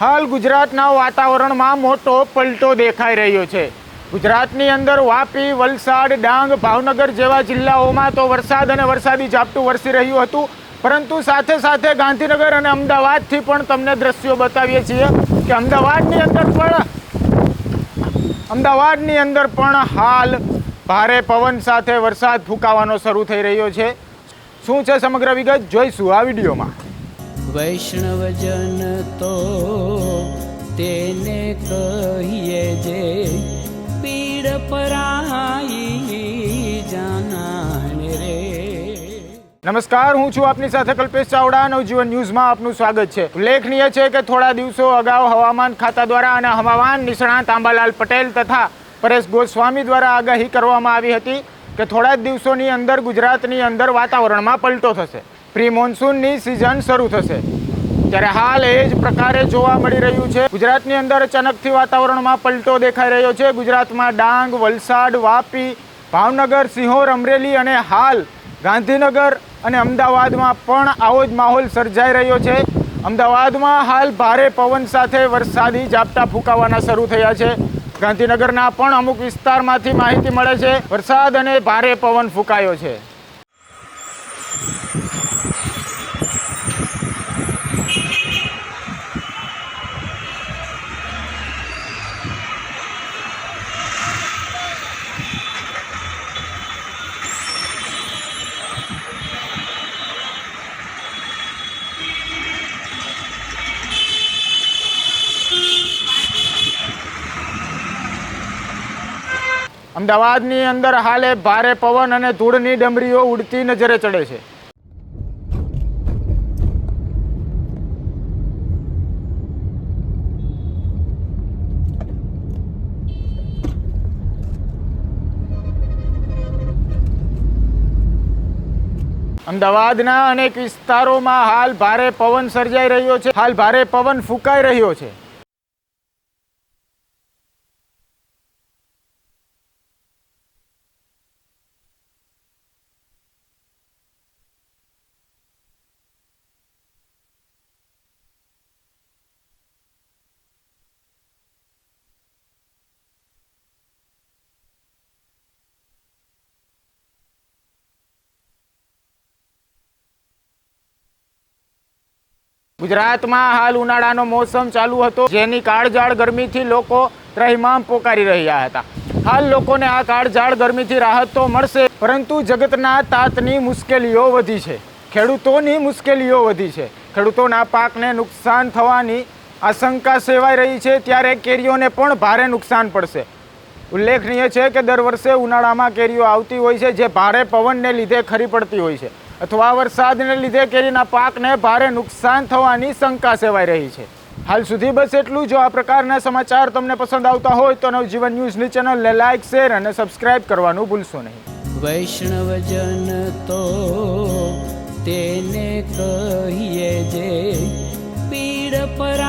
હાલ ગુજરાતના વાતાવરણમાં મોટો પલટો દેખાઈ રહ્યો છે. ગુજરાતની અંદર વાપી, વલસાડ, ડાંગ, ભાવનગર જેવા જિલ્લાઓમાં તો વરસાદ અને વરસાદી ઝાપટું વરસી રહ્યું હતું. પરંતુ સાથે સાથે ગાંધીનગર અને અમદાવાદથી પણ તમને દ્રશ્યો બતાવીએ છીએ કે અમદાવાદની અંદર પણ અમદાવાદની અંદર પણ હાલ ભારે પવન સાથે વરસાદ ફૂંકાવાનો શરૂ થઈ રહ્યો છે. શું છે સમગ્ર વિગત? જોઈશું આ વિડીયોમાં. વૈષ્ણવજન તો તેને કહીએ જે પીડ પરાઈ જાનાને રે. નમસ્કાર, હું છું આપની સાથે કલ્પેશ ચાવડા, નવજીવન ન્યૂઝમાં આપનું સ્વાગત છે. ઉલ્લેખનીય છે કે થોડા દિવસો અગાઉ હવામાન ખાતા દ્વારા અને હવામાન નિષ્ણાત આંબાલાલ પટેલ તથા પરેશ ગોસ્વામી દ્વારા આગાહી કરવામાં આવી હતી કે થોડા જ દિવસોની અંદર ગુજરાતની અંદર વાતાવરણમાં પલટો થશે. પ્રી મોન્સૂનની સિઝન શરૂ થશે. ત્યારે હાલ એ જ પ્રકારે જોવા મળી રહ્યું છે. ગુજરાતની અંદર અચાનકથી વાતાવરણમાં પલટો દેખાઈ રહ્યો છે. ગુજરાતમાં ડાંગ, વલસાડ, વાપી, ભાવનગર, સિંહોર, અમરેલી અને હાલ ગાંધીનગર અને અમદાવાદમાં પણ આવો જ માહોલ સર્જાઈ રહ્યો છે. અમદાવાદમાં હાલ ભારે પવન સાથે વરસાદી ઝાપટા ફૂંકાવાના શરૂ થયા છે. ગાંધીનગરના પણ અમુક વિસ્તારમાંથી માહિતી મળે છે. વરસાદ અને ભારે પવન ફૂંકાયો છે. અમદાવાદની અંદર હાલે ભારે પવન અને ધૂળની ડમરીઓ ઉડતી નજરે ચડે છે. અમદાવાદના અનેક વિસ્તારોમાં હાલ ભારે પવન સર્જાઈ રહ્યો છે. હાલ ભારે પવન ફૂંકાઈ રહ્યો છે. ગુજરાતમાં હાલ ઉનાળાનો મોસમ ચાલુ હતો. જેની કાળઝાળ ગરમીથી લોકો ત્રહિમામ પોકારી રહ્યા હતા. હાલ લોકોને આ કાળઝાળ ગરમીથી રાહત તો મળશે, પરંતુ જગતના તાતની મુશ્કેલીઓ વધી છે. ખેડૂતોની મુશ્કેલીઓ વધી છે. ખેડૂતોના પાકને નુકસાન થવાની આશંકા સેવાઈ રહી છે, ત્યારે કેરીઓને પણ ભારે નુકસાન પડશે. ઉલ્લેખનીય છે કે દર વર્ષે ઉનાળામાં કેરીઓ આવતી હોય છે, જે ભારે પવનને લીધે ખરી પડતી હોય છે. અથવા વરસાદને લીધે કેરીના પાકને ભારે નુકસાન થવાની શંકા સેવાઈ રહી છે. હાલ સુધી બસ એટલું જો. આ પ્રકારના સમાચાર તમને પસંદ આવતા હોય તો નવજીવન ન્યૂઝની ચેનલને લાઇક શેર અને સબસ્ક્રાઇબ કરવાનું ભૂલશો નહીં. વૈષ્ણવજન તો તેને કહીએ જે પીડ પરાઈ